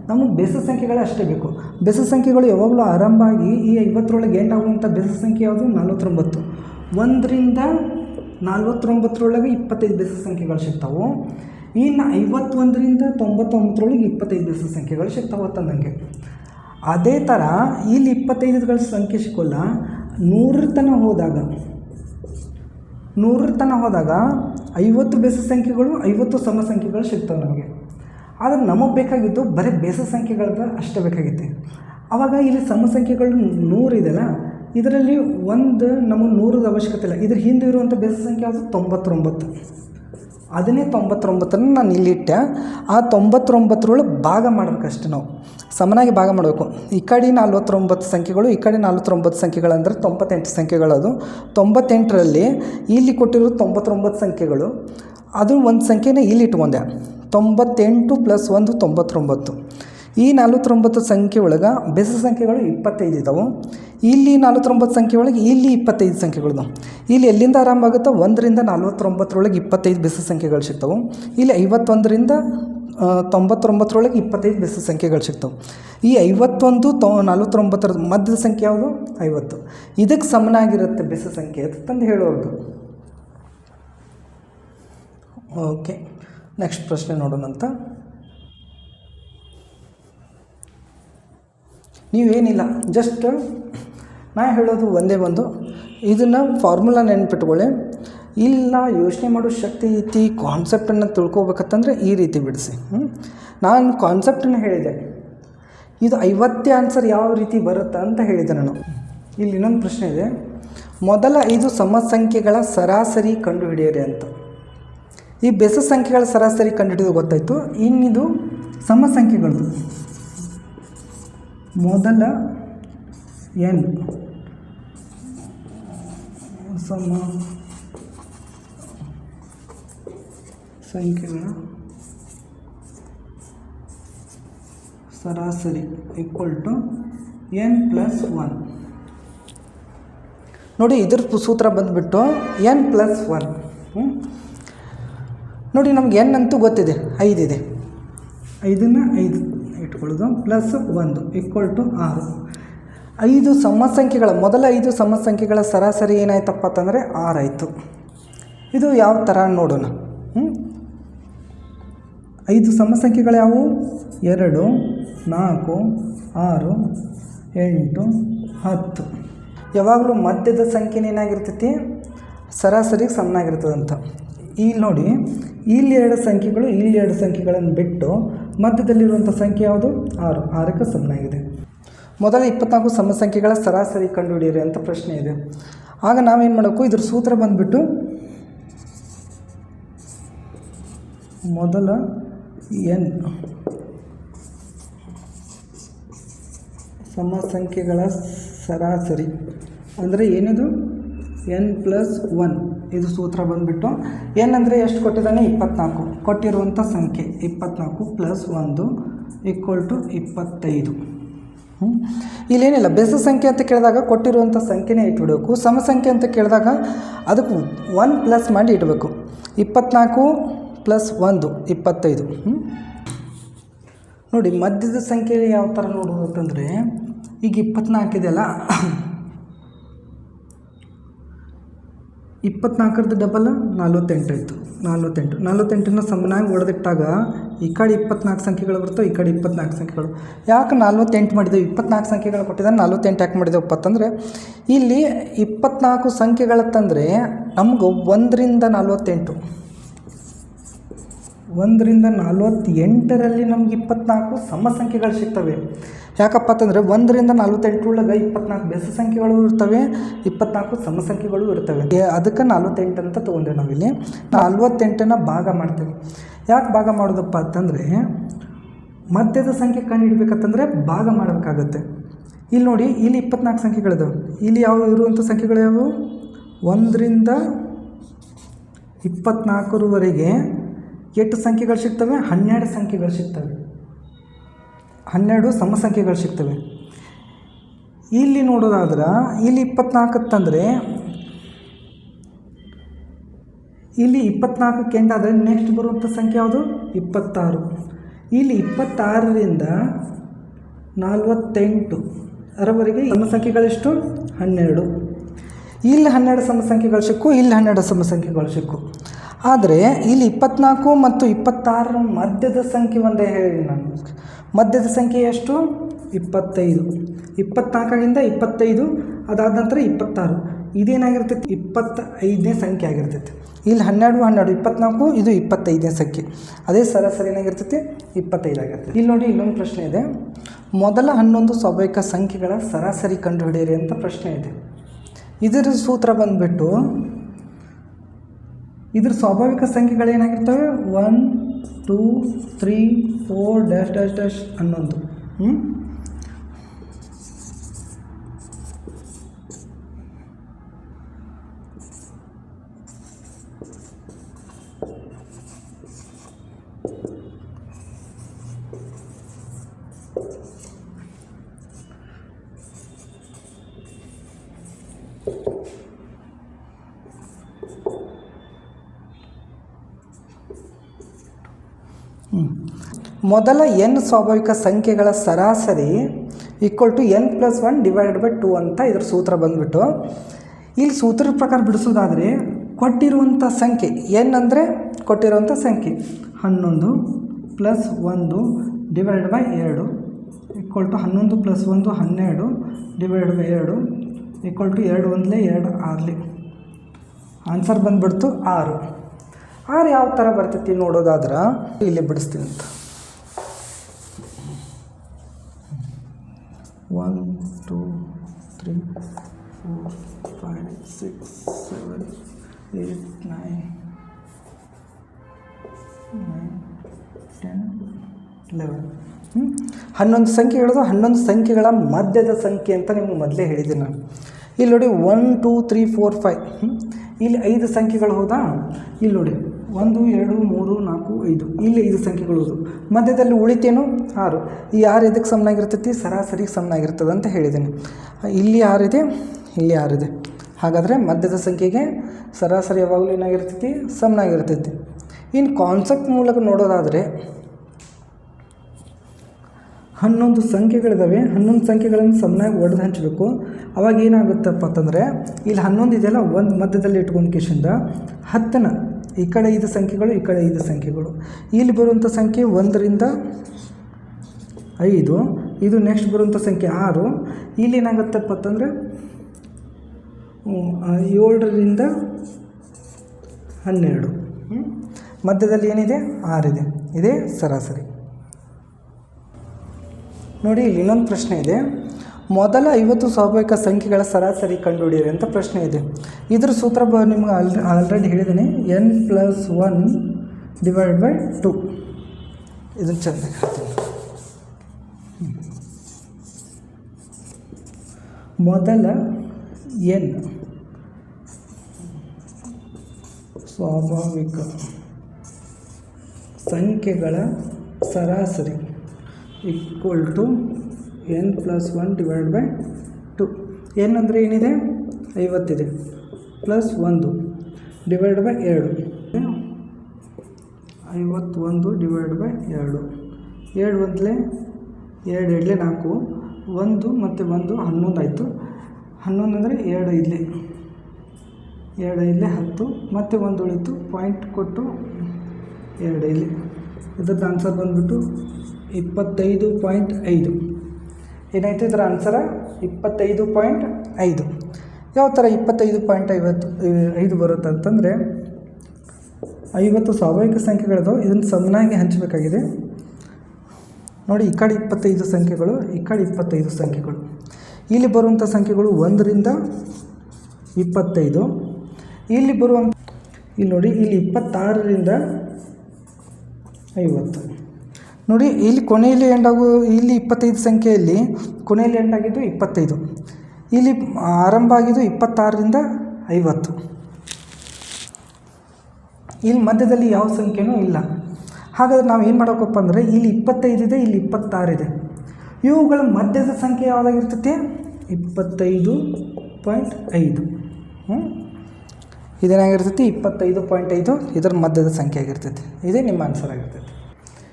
ನಮಗೆ ಬೆಸ ಸಂಖ್ಯೆಗಳೇ ಅಷ್ಟೇ ಬೇಕು. ಬೆಸ ಸಂಖ್ಯೆಗಳು ಯಾವಾಗಲೂ ಆರಂಭ ಆಗಿ ಈ ಐವತ್ತರೊಳಗೆ ಎಂಟಾಗುವಂಥ ಬೆಸ ಸಂಖ್ಯೆ ಯಾವುದು? ನಲವತ್ತೊಂಬತ್ತು. ಒಂದರಿಂದ ನಲ್ವತ್ತೊಂಬತ್ತರೊಳಗೆ ಇಪ್ಪತ್ತೈದು ಬೆಸ ಸಂಖ್ಯೆಗಳು ಸಿಗ್ತಾವೆ. ಇನ್ನು ಐವತ್ತೊಂದರಿಂದ ತೊಂಬತ್ತೊಂಬತ್ತರೊಳಗೆ ಇಪ್ಪತ್ತೈದು ಬೆಸ ಸಂಖ್ಯೆಗಳು ಸಿಗ್ತಾವೆ ಅಂತಂದಂಗೆ ಅದೇ ಥರ ಇಲ್ಲಿ ಇಪ್ಪತ್ತೈದುಗಳ ಸಂಖ್ಯೆ ಸಿಕ್ಕೋಲ್ಲ. ನೂರರ ತನಕ ಹೋದಾಗ, ನೂರರ ತನಕ ಹೋದಾಗ ಐವತ್ತು ಬೇಸ ಸಂಖ್ಯೆಗಳು, ಐವತ್ತು ಸಮ ಸಂಖ್ಯೆಗಳು ಸಿಗ್ತವೆ ನಮಗೆ. ಆದರೆ ನಮಗೆ ಬೇಕಾಗಿದ್ದು ಬರೀ ಬೇಸ ಸಂಖ್ಯೆಗಳದ ಅಷ್ಟೇ ಬೇಕಾಗಿತ್ತು. ಆವಾಗ ಇಲ್ಲಿ ಸಮ ಸಂಖ್ಯೆಗಳು ನೂರು ಇದೆಯಲ್ಲ ಇದರಲ್ಲಿ ಒಂದು ನಮಗೆ ನೂರದ ಅವಶ್ಯಕತೆ ಇಲ್ಲ. ಇದ್ರ ಹಿಂದೆ ಇರುವಂಥ ಬೆಸ ಸಂಖ್ಯೆ ಯಾವುದು? ತೊಂಬತ್ತೊಂಬತ್ತು. ಅದನ್ನೇ ತೊಂಬತ್ತೊಂಬತ್ತನ್ನು ನಾನು ಇಲ್ಲಿಟ್ಟೆ ಆ ತೊಂಬತ್ತೊಂಬತ್ತರೊಳಗೆ ಭಾಗ ಮಾಡ್ಬೇಕಷ್ಟೆ ನಾವು. ಸಮನಾಗಿ ಭಾಗ ಮಾಡಬೇಕು. ಈ ಕಡೆ ನಲ್ವತ್ತೊಂಬತ್ತು ಸಂಖ್ಯೆಗಳು, ಈ ಕಡೆ ನಲ್ವತ್ತೊಂಬತ್ತು ಸಂಖ್ಯೆಗಳು ಅಂದರೆ ತೊಂಬತ್ತೆಂಟು ಸಂಖ್ಯೆಗಳದು ತೊಂಬತ್ತೆಂಟರಲ್ಲಿ ಇಲ್ಲಿ ಕೊಟ್ಟಿರೋ ತೊಂಬತ್ತೊಂಬತ್ತು ಸಂಖ್ಯೆಗಳು, ಅದು ಒಂದು ಸಂಖ್ಯೆನೇ ಇಲ್ಲಿ ಇಟ್ಕೊಂಡೆ. ತೊಂಬತ್ತೆಂಟು ಪ್ಲಸ್ ಒಂದು, ತೊಂಬತ್ತೊಂಬತ್ತು. ಈ ನಲ್ವತ್ತೊಂಬತ್ತು ಸಂಖ್ಯೆ ಒಳಗೆ ಬೆಸ ಸಂಖ್ಯೆಗಳು ಇಪ್ಪತ್ತೈದು ಇದ್ದಾವೆ ಇಲ್ಲಿ ನಲ್ವತ್ತೊಂಬತ್ತು ಸಂಖ್ಯೆ ಒಳಗೆ ಇಲ್ಲಿ ಇಪ್ಪತ್ತೈದು ಸಂಖ್ಯೆಗಳು ಇಲ್ಲಿ ಎಲ್ಲಿಂದ ಆರಂಭ ಆಗುತ್ತೋ ಒಂದರಿಂದ ನಲ್ವತ್ತೊಂಬತ್ತರೊಳಗೆ ಇಪ್ಪತ್ತೈದು ಬೆಸ ಸಂಖ್ಯೆಗಳು ಸಿಗ್ತವೆ. ಇಲ್ಲಿ ಐವತ್ತೊಂದರಿಂದ ತೊಂಬತ್ತೊಂಬತ್ತರೊಳಗೆ ಇಪ್ಪತ್ತೈದು ಬೆಸ ಸಂಖ್ಯೆಗಳು ಸಿಗ್ತವೆ. ಈ ಐವತ್ತೊಂದು, ತೊ, ನಲ್ವತ್ತೊಂಬತ್ತರ ಮಧ್ಯದ ಸಂಖ್ಯೆ ಯಾವುದು? ಐವತ್ತು. ಇದಕ್ಕೆ ಸಮನಾಗಿರುತ್ತೆ ಬೆಸ ಸಂಖ್ಯೆ ಅಂತಂದು ಹೇಳೋರ್ದು ಓಕೆ, ನೆಕ್ಸ್ಟ್ ಪ್ರಶ್ನೆ ನೋಡೋಣಂತ. ನೀವೇನಿಲ್ಲ ಜಸ್ಟ್ ನಾ ಹೇಳೋದು ಒಂದೇ ಒಂದು. ಇದನ್ನು ಫಾರ್ಮುಲಾ ನೆನ್ಪಿಟ್ಕೊಳ್ಳಿ. ಇಲ್ಲ, ಯೋಚನೆ ಮಾಡೋ ಶಕ್ತಿ ಐತಿ ಕಾನ್ಸೆಪ್ಟನ್ನು ತಿಳ್ಕೊಬೇಕತ್ತಂದ್ರೆ ಈ ರೀತಿ ಬಿಡಿಸಿ? ನಾನು ಕಾನ್ಸೆಪ್ಟನ್ನು ಹೇಳಿದೆ. ಇದು ಐವತ್ತೇ ಆನ್ಸರ್ ಯಾವ ರೀತಿ ಬರುತ್ತೆ ಅಂತ ಹೇಳಿದೆ ನಾನು. ಇಲ್ಲಿ ಇನ್ನೊಂದು ಪ್ರಶ್ನೆ ಇದೆ. ಮೊದಲ ಐದು ಸಮಸಂಖ್ಯೆಗಳ ಸರಾಸರಿ ಕಂಡುಹಿಡಿಯಿರಿ ಅಂತ. ಈ ಬೆಸ ಸಂಖ್ಯೆಗಳ ಸರಾಸರಿ ಕಂಡುಹಿಡಿದು ಗೊತ್ತಾಯಿತು. ಇನ್ನಿದು ಸಮಸಂಖ್ಯೆಗಳು ಮೊದಲ ಎನ್. ಸಮ ಸಂಖ್ಯೆಗಳ ಸರಾಸರಿ equal to N plus one ನೋಡಿ, ಇದ್ರ ಸೂತ್ರ ಬಂದುಬಿಟ್ಟು ಎನ್ ಪ್ಲಸ್ ಒನ್ ನೋಡಿ, ನಮ್ಗೆ ಎನ್ ಅಂತೂ ಗೊತ್ತಿದೆ. ಐದಿದೆ. ಐದನ್ನು ಐದು. ಇಟ್ಕೊಳ್ಳೋದು ಪ್ಲಸ್ ಒಂದು ಈಕ್ವಲ್ ಟು ಆರು. ಐದು ಸಮಸಂಖ್ಯೆಗಳ, ಮೊದಲ ಐದು ಸಮಸಂಖ್ಯೆಗಳ ಸರಾಸರಿ ಏನಾಯ್ತಪ್ಪ ಅಂತಂದರೆ ಆರಾಯಿತು. ಇದು ಯಾವ ಥರ ನೋಡೋಣ? ಐದು ಸಮಸಂಖ್ಯೆಗಳು ಯಾವುವು? ಎರಡು, ನಾಲ್ಕು, ಆರು, ಎಂಟು, ಹತ್ತು. ಯಾವಾಗಲೂ ಮಧ್ಯದ ಸಂಖ್ಯೆ ಏನಾಗಿರ್ತೈತಿ? ಸರಾಸರಿಗೆ ಸಮನಾಗಿರ್ತದಂತ ಇಲ್ಲಿ ನೋಡಿ, ಇಲ್ಲಿ ಎರಡು ಸಂಖ್ಯೆಗಳು, ಇಲ್ಲಿ ಎರಡು ಸಂಖ್ಯೆಗಳನ್ನು ಬಿಟ್ಟು ಮಧ್ಯದಲ್ಲಿರುವಂಥ ಸಂಖ್ಯೆ ಯಾವುದು? ಆರು. ಆರಕ್ಕೆ ಸಮನಾಗಿದೆ ಮೊದಲ ಇಪ್ಪತ್ನಾಲ್ಕು ಸಮಸಂಖ್ಯೆಗಳ ಸರಾಸರಿ ಕಂಡುಹಿಡಿಯಿರಿ ಅಂತ ಪ್ರಶ್ನೆ ಇದೆ. ಆಗ ನಾವೇನು ಮಾಡಬೇಕು? ಇದ್ರ ಸೂತ್ರ ಬಂದುಬಿಟ್ಟು ಮೊದಲ ಎನ್ ಸಮಸಂಖ್ಯೆಗಳ ಸರಾಸರಿ. ಅಂದರೆ ಏನಿದು? N plus one. ಇದು ಸೂತ್ರ ಬಂದುಬಿಟ್ಟು, ಏನಂದರೆ ಎಷ್ಟು ಕೊಟ್ಟಿದ್ದಾನೆ? ಇಪ್ಪತ್ನಾಲ್ಕು. ಕೊಟ್ಟಿರುವಂಥ ಸಂಖ್ಯೆ, ಇಪ್ಪತ್ನಾಲ್ಕು ಪ್ಲಸ್ ಒಂದು ಈಕ್ವಲ್ ಟು ಇಪ್ಪತ್ತೈದು? ಇಲ್ಲೇನಿಲ್ಲ, ಬೆಸ ಸಂಖ್ಯೆ ಅಂತ ಕೇಳಿದಾಗ ಕೊಟ್ಟಿರುವಂಥ ಸಂಖ್ಯೆನೇ ಇಟ್ಬಿಡಬೇಕು. ಸಮಸಂಖ್ಯೆ ಅಂತ ಕೇಳಿದಾಗ ಅದಕ್ಕೆ ಒನ್ ಪ್ಲಸ್ ಮಾಡಿ ಇಡಬೇಕು. ಇಪ್ಪತ್ನಾಲ್ಕು ಪ್ಲಸ್ ಒಂದು, ಇಪ್ಪತ್ತೈದು? ನೋಡಿ, ಮಧ್ಯದ ಸಂಖ್ಯೆ ಯಾವ ಥರ ನೋಡೋದು ಅಂತಂದರೆ ಈಗ ಇಪ್ಪತ್ನಾಲ್ಕು ಇದೆಯಲ್ಲ ಇಪ್ಪತ್ನಾಲ್ಕರದ್ದು ಡಬಲ್ ನಲ್ವತ್ತೆಂಟು ಆಯಿತು. ನಲ್ವತ್ತೆಂಟು. ನಲ್ವತ್ತೆಂಟನ್ನು ಸಮನಾಗಿ ಹೊಡೆದಿಟ್ಟಾಗ ಈ ಕಡೆ ಇಪ್ಪತ್ನಾಲ್ಕು ಸಂಖ್ಯೆಗಳು ಬರ್ತವೆ ಈ ಕಡೆ ಇಪ್ಪತ್ನಾಲ್ಕು ಸಂಖ್ಯೆಗಳು. ಯಾಕೆ ನಲ್ವತ್ತೆಂಟು ಮಾಡಿದೆವು? ಇಪ್ಪತ್ನಾಲ್ಕು ಸಂಖ್ಯೆಗಳು ಕೊಟ್ಟಿದ್ದಾರೆ. ನಲ್ವತ್ತೆಂಟು ಯಾಕೆ ಮಾಡಿದೆವಪ್ಪ ಅಂತಂದರೆ ಇಲ್ಲಿ ಇಪ್ಪತ್ನಾಲ್ಕು ಸಂಖ್ಯೆಗಳತ್ತಂದರೆ ನಮ್ಗೆ ಒಂದರಿಂದ ನಲ್ವತ್ತೆಂಟು. ಒಂದರಿಂದ ನಲ್ವತ್ತೆಂಟರಲ್ಲಿ ನಮ್ಗೆ ಇಪ್ಪತ್ನಾಲ್ಕು ಸಮ ಸಂಖ್ಯೆಗಳು ಸಿಗ್ತವೆ. ಯಾಕಪ್ಪ ಅಂತಂದರೆ ಒಂದರಿಂದ ನಲ್ವತ್ತೆಂಟರೊಳಗೆ ಇಪ್ಪತ್ನಾಲ್ಕು ಬೆಸ ಸಂಖ್ಯೆಗಳು ಇರ್ತವೆ, ಇಪ್ಪತ್ನಾಲ್ಕು ಸಮ ಸಂಖ್ಯೆಗಳು ಇರ್ತವೆ ಅದಕ್ಕೆ ನಲ್ವತ್ತೆಂಟು ಅಂತ ತೊಗೊಂಡೆ ನಾವಿಲ್ಲಿ ನಲ್ವತ್ತೆಂಟನ್ನು ಭಾಗ ಮಾಡ್ತೇವೆ. ಯಾಕೆ ಭಾಗ ಮಾಡೋದಪ್ಪ ಅಂತಂದರೆ ಮಧ್ಯದ ಸಂಖ್ಯೆ ಕಂಡು ಹಿಡ್ಬೇಕಂತಂದರೆ ಭಾಗ ಮಾಡಬೇಕಾಗತ್ತೆ. ಇಲ್ಲಿ ನೋಡಿ, ಇಲ್ಲಿ ಇಪ್ಪತ್ನಾಲ್ಕು ಸಂಖ್ಯೆಗಳಿದಾವೆ. ಇಲ್ಲಿ ಯಾವ ಇರುವಂಥ ಸಂಖ್ಯೆಗಳು ಯಾವುವು ಒಂದರಿಂದ ಇಪ್ಪತ್ನಾಲ್ಕರವರೆಗೆ ಎಷ್ಟು ಸಂಖ್ಯೆಗಳು ಸಿಗ್ತವೆ? ಹನ್ನೆರಡು ಸಂಖ್ಯೆಗಳು ಸಿಗ್ತವೆ. ಹನ್ನೆರಡು ಸಮ ಸಂಖ್ಯೆಗಳು ಸಿಗ್ತವೆ. ಇಲ್ಲಿ ನೋಡೋದಾದ್ರೆ, ಇಲ್ಲಿ ಇಪ್ಪತ್ನಾಲ್ಕು ತಂದರೆ ಇಲ್ಲಿ ಇಪ್ಪತ್ನಾಲ್ಕಕ್ಕೆ ಎಂಟಾದರೆ ನೆಕ್ಸ್ಟ್ ಬರುವಂಥ ಸಂಖ್ಯೆ ಯಾವುದು? ಇಪ್ಪತ್ತಾರು. ಇಲ್ಲಿ ಇಪ್ಪತ್ತಾರರಿಂದ ನಲವತ್ತೆಂಟು ಅರವರೆಗೆ ಸಮ ಸಂಖ್ಯೆಗಳೆಷ್ಟು ಹನ್ನೆರಡು. ಇಲ್ಲಿ ಹನ್ನೆರಡು ಸಮ ಸಂಖ್ಯೆಗಳು ಸಿಕ್ಕು, ಇಲ್ಲಿ ಹನ್ನೆರಡು ಸಮ ಸಂಖ್ಯೆಗಳು ಸಿಕ್ಕು. ಆದರೆ ಇಲ್ಲಿ ಇಪ್ಪತ್ನಾಲ್ಕು ಮತ್ತು ಇಪ್ಪತ್ತಾರರ ಮಧ್ಯದ ಸಂಖ್ಯೆ ಒಂದೇ ಹೇಳಿ ನಾನು. ಮಧ್ಯದ ಸಂಖ್ಯೆ ಎಷ್ಟು? ಇಪ್ಪತ್ತೈದು. ಇಪ್ಪತ್ನಾಲ್ಕರಿಂದ ಇಪ್ಪತ್ತೈದು, ಅದಾದ ನಂತರ ಇಪ್ಪತ್ತಾರು. ಇದೇನಾಗಿರ್ತೈತಿ? ಇಪ್ಪತ್ತೈದನೇ ಸಂಖ್ಯೆ ಆಗಿರ್ತೈತಿ. ಇಲ್ಲಿ ಹನ್ನೆರಡು ಹನ್ನೆರಡು. ಇಪ್ಪತ್ನಾಲ್ಕು, ಇದು ಇಪ್ಪತ್ತೈದನೇ ಸಂಖ್ಯೆ. ಅದೇ ಸರಾಸರಿ ಏನಾಗಿರ್ತೈತಿ? ಇಪ್ಪತ್ತೈದು ಆಗಿರ್ತೈತಿ. ಇಲ್ಲಿ ನೋಡಿ ಇಲ್ಲೊಂದು ಪ್ರಶ್ನೆ ಇದೆ. ಮೊದಲ ಹನ್ನೊಂದು ಸ್ವಾಭಾವಿಕ ಸಂಖ್ಯೆಗಳ ಸರಾಸರಿ ಕಂಡುಹಿಡಿಯಿರಿ ಅಂತ ಪ್ರಶ್ನೆ ಇದೆ. ಇದರ ಸೂತ್ರ ಬಂದುಬಿಟ್ಟು ಇದ್ರ ಸ್ವಾಭಾವಿಕ ಸಂಖ್ಯೆಗಳು ಏನಾಗಿರ್ತವೆ? One two three four dash dash dash ಹನ್ನೊಂದು ಹ್ಞೂ ಮೊದಲ ಎನ್ ಸ್ವಾಭಾವಿಕ ಸಂಖ್ಯೆಗಳ ಸರಾಸರಿ equal to N plus one divided by two ಅಂತ ಇದ್ರ ಸೂತ್ರ ಬಂದ್ಬಿಟ್ಟು, ಇಲ್ಲಿ ಸೂತ್ರದ ಪ್ರಕಾರ ಬಿಡಿಸೋದಾದರೆ ಕೊಟ್ಟಿರುವಂಥ ಸಂಖ್ಯೆ, ಎನ್ ಅಂದರೆ ಕೊಟ್ಟಿರುವಂಥ ಸಂಖ್ಯೆ. ಹನ್ನೊಂದು ಪ್ಲಸ್ ಒಂದು ಡಿವೈಡ್ ಬೈ ಎರಡು ಈಕ್ವಲ್ ಟು ಹನ್ನೊಂದು ಪ್ಲಸ್ ಒಂದು ಹನ್ನೆರಡು ಡಿವೈಡ್ ಬೈ ಎರಡು ಈಕ್ವಲ್ ಟು ಎರಡು ಒಂದಲೇ ಎರಡು ಆರಲಿ ಆನ್ಸರ್ ಬಂದುಬಿಡ್ತು ಆರು. ಆರು ಯಾವ ಥರ ಬರ್ತೈತಿ ನೋಡೋದಾದ್ರೆ ಇಲ್ಲಿ ಬಿಡಿಸ್ತೀನಿ ಅಂತ. One two three four five six seven eight nine nine ten eleven ಹನ್ನೊಂದು ಸಂಖ್ಯೆ ಹೇಳೋದು, ಹನ್ನೊಂದು ಸಂಖ್ಯೆಗಳ ಮಧ್ಯದ ಸಂಖ್ಯೆ ಅಂತ ನಿಮ್ಗೆ ಮೊದಲೇ ಹೇಳಿದ್ದೀನಿ ನಾನು. ಇಲ್ಲಿ ನೋಡಿ one two three four five ಇಲ್ಲಿ ಐದು ಸಂಖ್ಯೆಗಳು ಹೌದಾ? ಇಲ್ಲಿ ನೋಡಿ. ಒಂದು, ಎರಡು, ಮೂರು, ನಾಲ್ಕು, ಐದು. ಇಲ್ಲಿ ಐದು ಸಂಖ್ಯೆಗಳು ಮಧ್ಯದಲ್ಲಿ ಉಳಿತೇನು? ಆರು. ಈ ಆರು ಇದಕ್ಕೆ ಸಮನಾಗಿರ್ತೈತಿ ಸರಾಸರಿಗೆ ಸಮನಾಗಿರ್ತದೆ ಅಂತ ಹೇಳಿದ್ದೀನಿ. ಇಲ್ಲಿ ಆರಿದೆ ಇಲ್ಲಿ ಆರಿದೆ ಹಾಗಾದರೆ ಮಧ್ಯದ ಸಂಖ್ಯೆಗೆ ಸರಾಸರಿ ಯಾವಾಗಲೂ ಏನಾಗಿರ್ತೈತಿ? ಸಮನಾಗಿರ್ತೈತಿ ಇನ್ನು ಕಾನ್ಸೆಪ್ಟ್ ಮೂಲಕ ನೋಡೋದಾದರೆ, ಹನ್ನೊಂದು ಸಂಖ್ಯೆಗಳಿದ್ದಾವೆ ಹನ್ನೊಂದು ಸಂಖ್ಯೆಗಳನ್ನು ಸಮನಾಗಿ ಒಡೆದು ಹಂಚಬೇಕು. ಅವಾಗ ಏನಾಗುತ್ತಪ್ಪ ಅಂತಂದರೆ, ಇಲ್ಲಿ ಹನ್ನೊಂದು ಇದೆಯಲ್ಲ? ಒಂದು ಮಧ್ಯದಲ್ಲಿ ಇಟ್ಕೊಂಡು ಕೇಶಿಂದ ಹತ್ತನ ಈ ಕಡೆ ಐದು ಸಂಖ್ಯೆಗಳು, ಈ ಕಡೆ ಐದು ಸಂಖ್ಯೆಗಳು. ಇಲ್ಲಿ ಬರುವಂಥ ಸಂಖ್ಯೆ ಒಂದರಿಂದ ಐದು, ಇದು ನೆಕ್ಸ್ಟ್ ಬರುವಂಥ ಸಂಖ್ಯೆ ಆರು. ಇಲ್ಲಿ ಏನಾಗುತ್ತಪ್ಪ ಅಂತಂದರೆ ಏಳರಿಂದ ಹನ್ನೆರಡು. ಮಧ್ಯದಲ್ಲಿ ಏನಿದೆ? ಆರಿದೆ. ಇದೇ ಸರಾಸರಿ. ನೋಡಿ, ಇಲ್ಲಿ ಇನ್ನೊಂದು ಪ್ರಶ್ನೆ ಇದೆ. ಮೊದಲ ಐವತ್ತು ಸ್ವಾಭಾವಿಕ ಸಂಖ್ಯೆಗಳ ಸರಾಸರಿ ಕಂಡುಹಿಡಿಯಿರಿ ಅಂತ ಪ್ರಶ್ನೆ ಇದೆ. ಇದ್ರ ಸೂತ್ರ ಬ ನಿಮ್ಗೆ ಆಲ್ ಆಲ್ರೆಡಿ ಹೇಳಿದ್ದೀನಿ. N plus one divide by two ಇದನ್ನು ಚೆನ್ನಾಗಿ ಹೇಳ್ತೀನಿ ಮೊದಲ ಎನ್ ಸ್ವಾಭಾವಿಕ ಸಂಖ್ಯೆಗಳ ಸರಾಸರಿ equal to N plus one divide by two N ಅಂದರೆ ಏನಿದೆ? ಐವತ್ತಿದೆ. ಪ್ಲಸ್ ಒಂದು ಡಿವೈಡ್ ಬೈ ಎರಡು. ಐವತ್ತೊಂದು ಡಿವೈಡ್ ಬೈ ಎರಡು. ಎರಡು ಒಂದಲೇ? ಎರಡು ಎರಡಲೇ ನಾಲ್ಕು. ಒಂದು ಮತ್ತು ಒಂದು ಹನ್ನೊಂದು ಆಯಿತು. ಹನ್ನೊಂದು ಅಂದರೆ ಎರಡು ಐದಲೇ ಎರಡು ಐದಲೇ ಹತ್ತು. ಮತ್ತು ಒಂದು ಉಳಿತು ಪಾಯಿಂಟ್ ಕೊಟ್ಟು ಎರಡು ಇಲ್ಲಿ ಇದ್ರದ್ದು ಆನ್ಸರ್ ಬಂದ್ಬಿಟ್ಟು ಇಪ್ಪತ್ತೈದು ಪಾಯಿಂಟ್ ಐದು. ಏನಾಯ್ತು ಇದರ ಆನ್ಸರ ಇಪ್ಪತ್ತೈದು ಪಾಯಿಂಟ್ ಐದು. ಯಾವ ಥರ ಇಪ್ಪತ್ತೈದು ಪಾಯಿಂಟ್ ಐವತ್ತು ಐದು ಬರುತ್ತೆ ಅಂತಂದರೆ, ಐವತ್ತು ಸ್ವಾಭಾವಿಕ ಸಂಖ್ಯೆಗಳದು ಇದನ್ನು ಸಮನಾಗಿ ಹಂಚಬೇಕಾಗಿದೆ. ನೋಡಿ, ಈ ಕಡೆ ಇಪ್ಪತ್ತೈದು ಸಂಖ್ಯೆಗಳು, ಈ ಕಡೆ ಇಪ್ಪತ್ತೈದು ಸಂಖ್ಯೆಗಳು. ಇಲ್ಲಿ ಬರುವಂಥ ಸಂಖ್ಯೆಗಳು ಒಂದರಿಂದ ಇಪ್ಪತ್ತೈದು. ಇಲ್ಲಿ ಬರುವಂಥ ಇಲ್ಲಿ ನೋಡಿ, ಇಲ್ಲಿ ಇಪ್ಪತ್ತಾರರಿಂದ ಐವತ್ತು. ನೋಡಿ, ಇಲ್ಲಿ ಕೊನೆಯಲ್ಲಿ ಎಂಡ್ ಆಗೋ, ಇಲ್ಲಿ ಇಪ್ಪತ್ತೈದು ಸಂಖ್ಯೆಯಲ್ಲಿ ಕೊನೆಯಲ್ಲಿ ಎಂಡ್ ಆಗಿದ್ದು ಇಪ್ಪತ್ತೈದು. ಇಲ್ಲಿ ಆರಂಭ ಆಗಿದ್ದು ಇಪ್ಪತ್ತಾರರಿಂದ ಐವತ್ತು. ಇಲ್ಲಿ ಮಧ್ಯದಲ್ಲಿ ಯಾವ ಸಂಖ್ಯೆನೂ ಇಲ್ಲ. ಹಾಗಾದರೆ ನಾವು ಏನು ಮಾಡೋಕಪ್ಪ ಅಂದರೆ, ಇಲ್ಲಿ ಇಪ್ಪತ್ತೈದಿದೆ ಇಲ್ಲಿ ಇಪ್ಪತ್ತಾರಿದೆ ಇವುಗಳ ಮಧ್ಯದ ಸಂಖ್ಯೆ ಯಾವುದಾಗಿರ್ತೈತಿ? ಇಪ್ಪತ್ತೈದು ಪಾಯಿಂಟ್ ಐದು. ಹ್ಞೂ ಇದೇನಾಗಿರ್ತೈತಿ? ಇಪ್ಪತ್ತೈದು ಪಾಯಿಂಟ್ ಐದು, ಇದರ ಮಧ್ಯದ ಸಂಖ್ಯೆ ಆಗಿರ್ತೈತಿ. ಇದೇ ನಿಮ್ಮ ಆನ್ಸರ್ ಆಗಿರ್ತೈತಿ.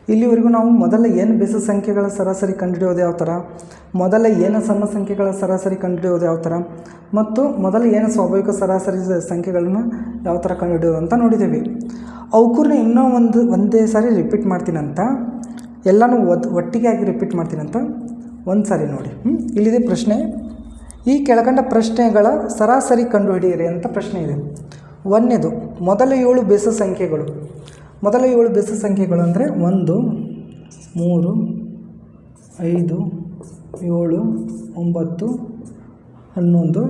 ಇಲ್ಲಿವರೆಗೂ ನಾವು ಮೊದಲ ಏನು ಬೆಸ ಸಂಖ್ಯೆಗಳ ಸರಾಸರಿ ಕಂಡುಹಿಡಿಯೋದು ಯಾವ ಥರ? ಮೊದಲ ಏನು ಸಮ ಸಂಖ್ಯೆಗಳ ಸರಾಸರಿ ಕಂಡುಹಿಡಿಯೋದು ಯಾವ ಥರ? ಮತ್ತು ಮೊದಲ ಏನು ಸ್ವಾಭಾವಿಕ ಸರಾಸರಿ ಸಂಖ್ಯೆಗಳನ್ನು ಯಾವ ಥರ ಕಂಡುಹಿಡಿಯೋದು ಅಂತ ನೋಡಿದ್ದೀವಿ. ಅವ್ಕೂರ್ನ ಇನ್ನೂ ಒಂದು, ಒಂದೇ ಸಾರಿ ರಿಪೀಟ್ ಮಾಡ್ತೀನಂತ. ಎಲ್ಲನೂ ಒದ್, ಒಟ್ಟಿಗೆ ಆಗಿ ರಿಪೀಟ್ ಮಾಡ್ತೀನಂತ. ಒಂದು ಸಾರಿ ನೋಡಿ? ಇಲ್ಲಿದೆ ಪ್ರಶ್ನೆ. ಈ ಕೆಳಕಂಡ ಪ್ರಶ್ನೆಗಳ ಸರಾಸರಿ ಕಂಡುಹಿಡಿಯಿರಿ ಅಂತ ಪ್ರಶ್ನೆ ಇದೆ. ಒಂದನೇದು, ಮೊದಲ ಏಳು ಬೇಸ ಸಂಖ್ಯೆಗಳು. ಮೊದಲ ಏಳು ಬೆಸ ಸಂಖ್ಯೆಗಳು ಅಂದರೆ ಒಂದು, ಮೂರು, ಐದು, ಏಳು, ಒಂಬತ್ತು, ಹನ್ನೊಂದು,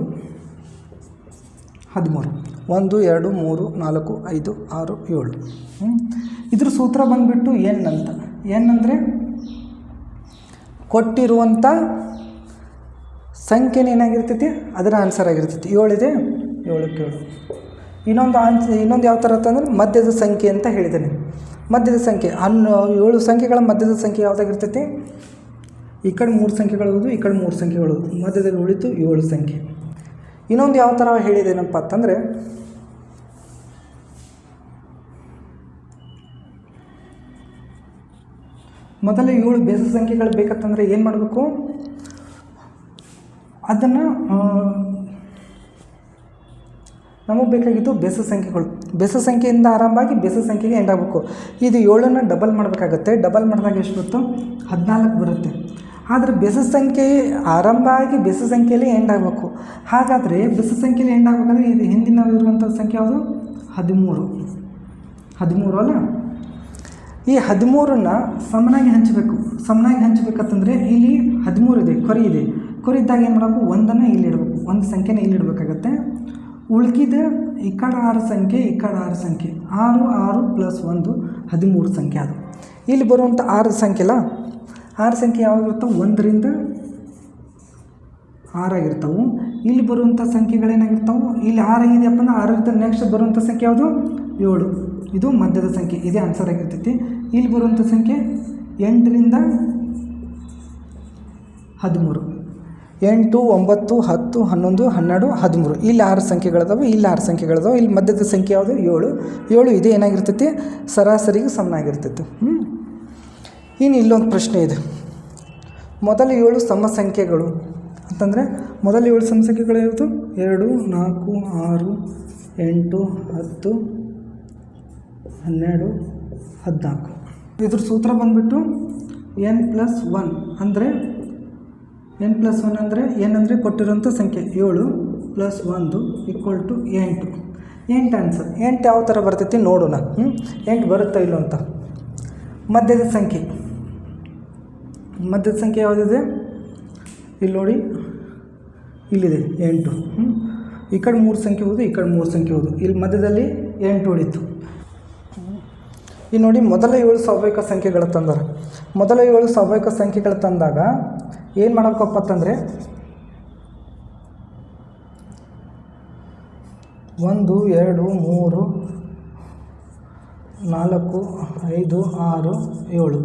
ಹದಿಮೂರು. ಒಂದು, ಎರಡು, ಮೂರು, ನಾಲ್ಕು, ಐದು, ಆರು, ಏಳು? ಇದ್ರ ಸೂತ್ರ ಬಂದುಬಿಟ್ಟು ಎನ್ ಅಂತ. ಎನ್ ಅಂದರೆ ಕೊಟ್ಟಿರುವಂಥ ಸಂಖ್ಯೆನೇನಾಗಿರ್ತೈತಿ ಅದರ ಆನ್ಸರ್ ಆಗಿರ್ತೈತಿ. ಏಳಿದೆ ಏಳು ಇನ್ನೊಂದು ಆನ್ಸ್ ಇನ್ನೊಂದು ಯಾವ ಥರ ಅಂತಂದ್ರೆ ಮಧ್ಯದ ಸಂಖ್ಯೆ ಅಂತ ಹೇಳಿದ್ದೇನೆ. ಮಧ್ಯದ ಸಂಖ್ಯೆ, ಹನ್ನು, ಏಳು ಸಂಖ್ಯೆಗಳ ಮಧ್ಯದ ಸಂಖ್ಯೆ ಯಾವುದಾಗಿರ್ತೈತಿ? ಈ ಕಡೆ ಮೂರು ಸಂಖ್ಯೆಗಳು ಈ ಕಡೆ ಮೂರು ಸಂಖ್ಯೆಗಳು. ಮಧ್ಯದಲ್ಲಿ ಉಳಿತು ಏಳು ಸಂಖ್ಯೆ. ಇನ್ನೊಂದು ಯಾವ ಥರ ಹೇಳಿದೇನಪ್ಪ ಅಂತಂದರೆ, ಮೊದಲು ಏಳು ಬೇಸ ಸಂಖ್ಯೆಗಳು ಬೇಕಂತಂದರೆ ಏನು ಮಾಡಬೇಕು? ಅದನ್ನು ನಮಗೆ ಬೇಕಾಗಿದ್ದು ಬೇಸ ಸಂಖ್ಯೆಗಳು. ಬೇಸ ಸಂಖ್ಯೆಯಿಂದ ಆರಂಭ ಆಗಿ ಬೆಸ ಸಂಖ್ಯೆಗೆ ಎಂಡ್ ಆಗಬೇಕು. ಇದು ಏಳನ್ನು ಡಬಲ್ ಮಾಡಬೇಕಾಗುತ್ತೆ. ಡಬಲ್ ಮಾಡಿದಾಗ ಎಷ್ಟು ಬರುತ್ತೋ? ಹದಿನಾಲ್ಕು ಬರುತ್ತೆ. ಆದರೆ ಬೆಸ ಸಂಖ್ಯೆ ಆರಂಭ ಆಗಿ ಬೆಸ ಸಂಖ್ಯೆಯಲ್ಲಿ ಎಂಡ್ ಆಗಬೇಕು. ಹಾಗಾದರೆ ಬೆಸ ಸಂಖ್ಯೆಯಲ್ಲಿ ಎಂಡ್ ಆಗಬೇಕಂದ್ರೆ ಇದು ಹಿಂದಿನ ಇರುವಂಥ ಸಂಖ್ಯೆ ಯಾವುದು? ಹದಿಮೂರು. ಹದಿಮೂರು ಅಲ್ಲ? ಈ ಹದಿಮೂರನ್ನು ಸಮನಾಗಿ ಹಂಚಬೇಕು. ಸಮನಾಗಿ ಹಂಚಬೇಕಂತಂದರೆ ಇಲ್ಲಿ ಹದಿಮೂರು ಇದೆ, ಕೊರಿ ಇದೆ. ಕೊರಿ ಇದ್ದಾಗ ಏನು ಮಾಡಬೇಕು? ಒಂದನ್ನು ಇಲ್ಲಿ ಇಡಬೇಕು ಒಂದು ಸಂಖ್ಯೆನ ಇಲ್ಲಿ ಇಡಬೇಕಾಗತ್ತೆ ಉಳ್ಕಿದ ಈ ಕಡೆ ಆರು ಸಂಖ್ಯೆ ಈ ಕಡೆ ಆರು ಸಂಖ್ಯೆ. ಆರು ಆರು ಪ್ಲಸ್ ಒಂದು, ಹದಿಮೂರು ಸಂಖ್ಯೆ ಅದು. ಇಲ್ಲಿ ಬರುವಂಥ ಆರು ಸಂಖ್ಯೆ ಅಲ್ಲ? ಆರು ಸಂಖ್ಯೆ ಯಾವಾಗಿರ್ತವೆ? ಒಂದರಿಂದ ಆರಾಗಿರ್ತವೆ ಇಲ್ಲಿ ಬರುವಂಥ ಸಂಖ್ಯೆಗಳೇನಾಗಿರ್ತವೆ? ಇಲ್ಲಿ ಆರಾಗಿದೆಯಪ್ಪ ಅಂದ್ರೆ ಆರರಿಂದ ನೆಕ್ಸ್ಟ್ ಬರುವಂಥ ಸಂಖ್ಯೆ ಯಾವುದು? ಏಳು. ಇದು ಮಧ್ಯದ ಸಂಖ್ಯೆ. ಇದೇ ಆನ್ಸರ್ ಆಗಿರ್ತೈತಿ. ಇಲ್ಲಿ ಬರುವಂಥ ಸಂಖ್ಯೆ ಎಂಟರಿಂದ ಹದಿಮೂರು. ಎಂಟು, ಒಂಬತ್ತು, ಹತ್ತು, ಹನ್ನೊಂದು, ಹನ್ನೆರಡು, ಹದಿಮೂರು. ಇಲ್ಲಿ ಆರು ಸಂಖ್ಯೆಗಳಿದಾವೆ, ಇಲ್ಲಿ ಆರು ಸಂಖ್ಯೆಗಳಿದಾವೆ. ಇಲ್ಲಿ ಮಧ್ಯದ ಸಂಖ್ಯೆ ಯಾವುದು? ಏಳು. ಏಳು ಇದೇ, ಏನಾಗಿರ್ತೈತಿ? ಸರಾಸರಿಗೆ ಸಮನಾಗಿರ್ತೈತಿ. ಹ್ಞೂ ಇನ್ನು ಇಲ್ಲೊಂದು ಪ್ರಶ್ನೆ ಇದೆ. ಮೊದಲ ಏಳು ಸಮ ಸಂಖ್ಯೆಗಳು ಅಂತಂದರೆ ಮೊದಲ ಏಳು ಸಮ ಸಂಖ್ಯೆಗಳು ಯಾವುದು? ಎರಡು, ನಾಲ್ಕು, ಆರು, ಎಂಟು, ಹತ್ತು, ಹನ್ನೆರಡು, ಹದಿನಾಲ್ಕು. ಇದ್ರ ಸೂತ್ರ ಬಂದುಬಿಟ್ಟು ಎನ್ ಪ್ಲಸ್ ಒನ್ ಅಂದರೆ ಎನ್ ಪ್ಲಸ್ ಒನ್ ಅಂದರೆ ಏನಂದರೆ ಕೊಟ್ಟಿರೋಂಥ ಸಂಖ್ಯೆ ಏಳು ಪ್ಲಸ್ ಒಂದು ಈಕ್ವಲ್ ಟು ಎಂಟು. ಎಂಟು ಆನ್ಸರ್ ಎಂಟು ಯಾವ ಥರ ಬರ್ತೈತಿ ನೋಡೋಣ. ಹ್ಞೂ ಎಂಟು ಬರುತ್ತಾ ಇಲ್ಲೋ ಅಂತ. ಮಧ್ಯದ ಸಂಖ್ಯೆ. ಮಧ್ಯದ ಸಂಖ್ಯೆ ಯಾವುದಿದೆ? ಇಲ್ಲಿ ನೋಡಿ. ಇಲ್ಲಿದೆ, ಎಂಟು. ಹ್ಞೂ ಈ ಕಡೆ ಮೂರು ಸಂಖ್ಯೆ ಹೋದು, ಈ ಕಡೆ ಮೂರು ಸಂಖ್ಯೆ ಹೋದು. ಇಲ್ಲಿ ಮಧ್ಯದಲ್ಲಿ ಎಂಟು ಉಳಿತು ಈ ನೋಡಿ ಮೊದಲ ಏಳು ಸ್ವಾಭಾವಿಕ ಸಂಖ್ಯೆಗಳು ತಂದರೆ. ಮೊದಲ ಏಳು ಸ್ವಾಭಾವಿಕ ಸಂಖ್ಯೆಗಳು ತಂದಾಗ ಏನು ಮಾಡಬೇಕಪ್ಪ ಅಂತಂದರೆ ಒಂದು, ಎರಡು, ಮೂರು, ನಾಲ್ಕು, ಐದು, ಆರು, ಏಳು.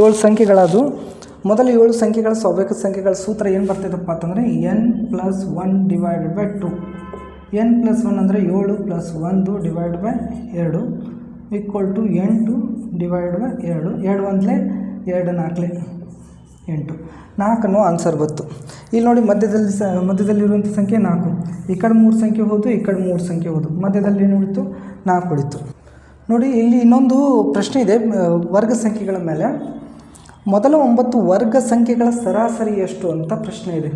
ಏಳು ಸಂಖ್ಯೆಗಳದು ಮೊದಲ ಏಳು ಸಂಖ್ಯೆಗಳ ಸ್ವಾಭಾವಿಕ ಸಂಖ್ಯೆಗಳ ಸೂತ್ರ ಏನು ಬರ್ತೈತಪ್ಪ ಅಂತಂದರೆ N plus one divided by two. N plus one ಅಂದರೆ ಏಳು ಪ್ಲಸ್ ಒಂದು ಡಿವೈಡ್ ಬೈ ಎರಡು ಈಕ್ವಲ್ ಟು ಎಂಟು ಡಿವೈಡ್ ಬೈ ಎರಡು. ಎರಡು ಒಂದಲೇ ಎರಡು ನಾಲ್ಕಲೇ. ಎಂಟು. ನಾಲ್ಕನ್ನು ಆನ್ಸರ್ ಬಂತು ಇಲ್ಲಿ ನೋಡಿ ಮಧ್ಯದಲ್ಲಿ ಸ ಮಧ್ಯದಲ್ಲಿರುವಂಥ ಸಂಖ್ಯೆ ನಾಲ್ಕು. ಈ ಕಡೆ ಮೂರು ಸಂಖ್ಯೆ ಹೋದು ಈ ಕಡೆ ಮೂರು ಸಂಖ್ಯೆ ಹೋದು ಮಧ್ಯದಲ್ಲಿ ಏನು ಉಳಿತು? ನಾಲ್ಕು ಉಳಿತು. ನೋಡಿ, ಇಲ್ಲಿ ಇನ್ನೊಂದು ಪ್ರಶ್ನೆ ಇದೆ ವರ್ಗ ಸಂಖ್ಯೆಗಳ ಮೇಲೆ. ಮೊದಲ ಒಂಬತ್ತು ವರ್ಗ ಸಂಖ್ಯೆಗಳ ಸರಾಸರಿ ಎಷ್ಟು ಅಂತ ಪ್ರಶ್ನೆ ಇದೆ.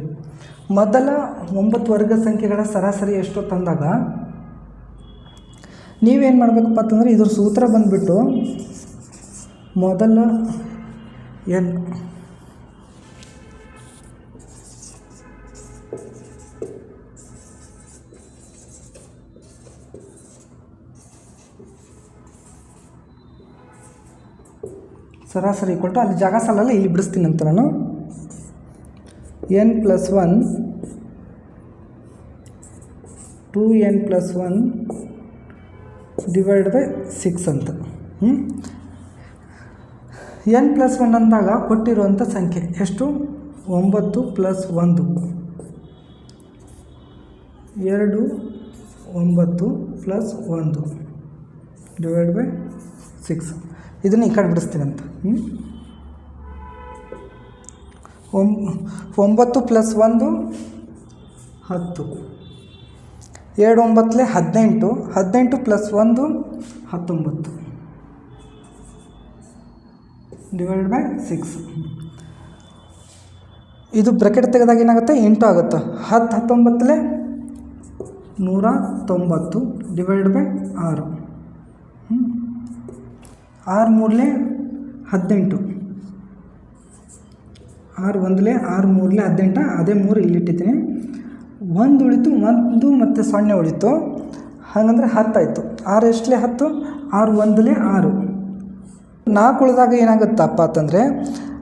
ಮೊದಲ ಒಂಬತ್ತು ವರ್ಗ ಸಂಖ್ಯೆಗಳ ಸರಾಸರಿ ಎಷ್ಟು ತಂದಾಗ, ನೀವೇನು ಮಾಡಬೇಕಪ್ಪ ಅಂತಂದರೆ ಇದ್ರ ಸೂತ್ರ ಬಂದುಬಿಟ್ಟು ಮೊದಲ ಎನ್ ಸರಾಸರಿ ಕೊಟ್ಟು ಅಲ್ಲಿ ಜಾಗ ಸಾಲಲ್ಲ ಇಲ್ಲಿ ಬಿಡಿಸ್ತೀನಿ ಅಂತ ನಾನು. N plus one two N plus one divide by six ಅಂತ. ಎನ್ ಪ್ಲಸ್ ಒನ್ ಅಂದಾಗ ಕೊಟ್ಟಿರುವಂಥ ಸಂಖ್ಯೆ ಎಷ್ಟು? ಒಂಬತ್ತು ಪ್ಲಸ್ ಒಂದು. ಎರಡು, ಒಂಬತ್ತು ಪ್ಲಸ್ ಒಂದು ಡಿವೈಡ್ ಬೈ ಸಿಕ್ಸ್ ಇದನ್ನು ಈ ಕಡೆ ಬಿಡಿಸ್ತೀನಿ ಅಂತ. ಹ್ಞೂ ಒಂಬ ಒಂಬತ್ತು ಪ್ಲಸ್ ಒಂದು, ಹತ್ತು. ಎರಡು ಒಂಬತ್ತಲೇ ಹದಿನೆಂಟು. ಹದಿನೆಂಟು ಪ್ಲಸ್ ಒಂದು, ಹತ್ತೊಂಬತ್ತು. Divide by six. ಇದು ಬ್ರೆಕೆಟ್ ತೆಗೆದಾಗ ಏನಾಗುತ್ತೆ? ಎಂಟು ಆಗುತ್ತೆ. ಹತ್ತು, ಹತ್ತೊಂಬತ್ತಲೇ ನೂರ ತೊಂಬತ್ತು ಡಿವೈಡ್ ಬೈ ಆರು. ಹ್ಮ್. ಆರು ಮೂರಲೆ ಹದಿನೆಂಟು. ಆರು ಒಂದಲೇ ಆರು ಮೂರಲೆ ಹದಿನೆಂಟು, ಅದೇ ಮೂರು ಇಲ್ಲಿಟ್ಟಿದ್ದೀನಿ ಒಂದು ಉಳಿತು, ಒಂದು ಮತ್ತು ಸೊನ್ನೆ ಉಳಿತು. ಹಾಗಂದ್ರೆ ಹತ್ತಾಯಿತು ಆರು ಎಷ್ಟಲೇ ಹತ್ತು? ಆರು ಒಂದಲೇ ಆರು. ನಾಲ್ಕು ಉಳಿದಾಗ ಏನಾಗುತ್ತಪ್ಪ ಅಂತಂದರೆ,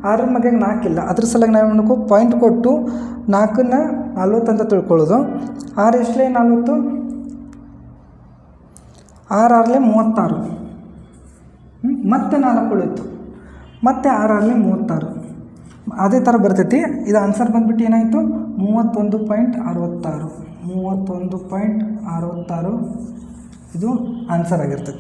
ಆರರ ಮಗ ನಾಲ್ಕಿಲ್ಲ ಅದ್ರ ಸಲುವಾಗಿ ನಾವು ಮಾಡಬೇಕು? ಪಾಯಿಂಟ್ ಕೊಟ್ಟು ನಾಲ್ಕನ್ನ ನಲ್ವತ್ತು ಅಂತ ತಿಳ್ಕೊಳ್ಳೋದು. ಆರು ಎಷ್ಟಲೇ ನಲ್ವತ್ತು? ಆರು ಆರಲೇ ಮೂವತ್ತಾರು? ಮತ್ತೆ ನಾಲ್ಕು ಉಳಿತು ಮತ್ತೆ ಆರಾರಲಿ ಮೂವತ್ತಾರು. ಅದೇ ಥರ ಬರ್ತೈತಿ. ಇದು ಆನ್ಸರ್ ಬಂದ್ಬಿಟ್ಟು ಏನಾಯಿತು? ಮೂವತ್ತೊಂದು ಪಾಯಿಂಟ್ ಅರವತ್ತಾರು. ಮೂವತ್ತೊಂದು ಪಾಯಿಂಟ್ ಅರವತ್ತಾರು. ಇದು ಆನ್ಸರ್ ಆಗಿರ್ತೈತಿ.